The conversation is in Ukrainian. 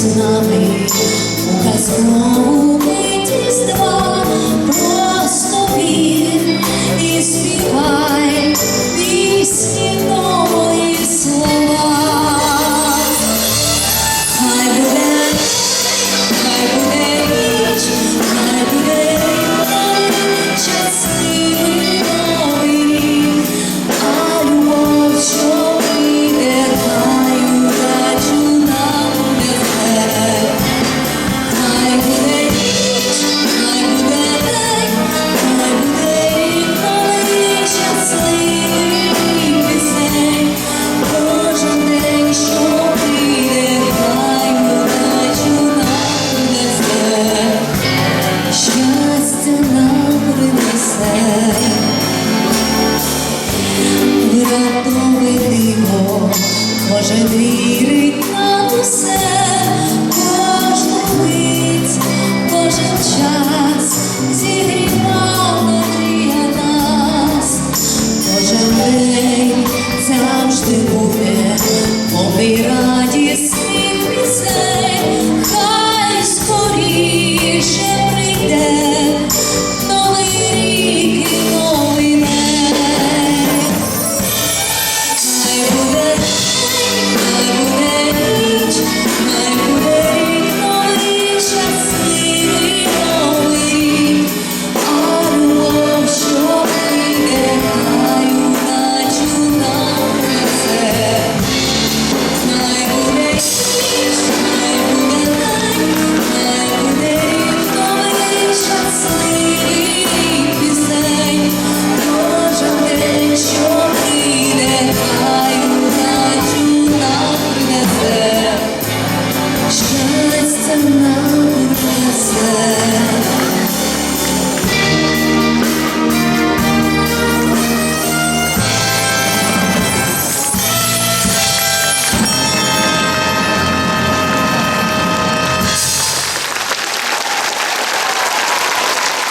з нами у казковому биті з два, просто він і співай пісні нової слова. Хай буде, хай буде річ, хай буде час. диво, може вірить на усе, кожна мить, кожен час зігрівала нас, кожен день завжди буде помирання.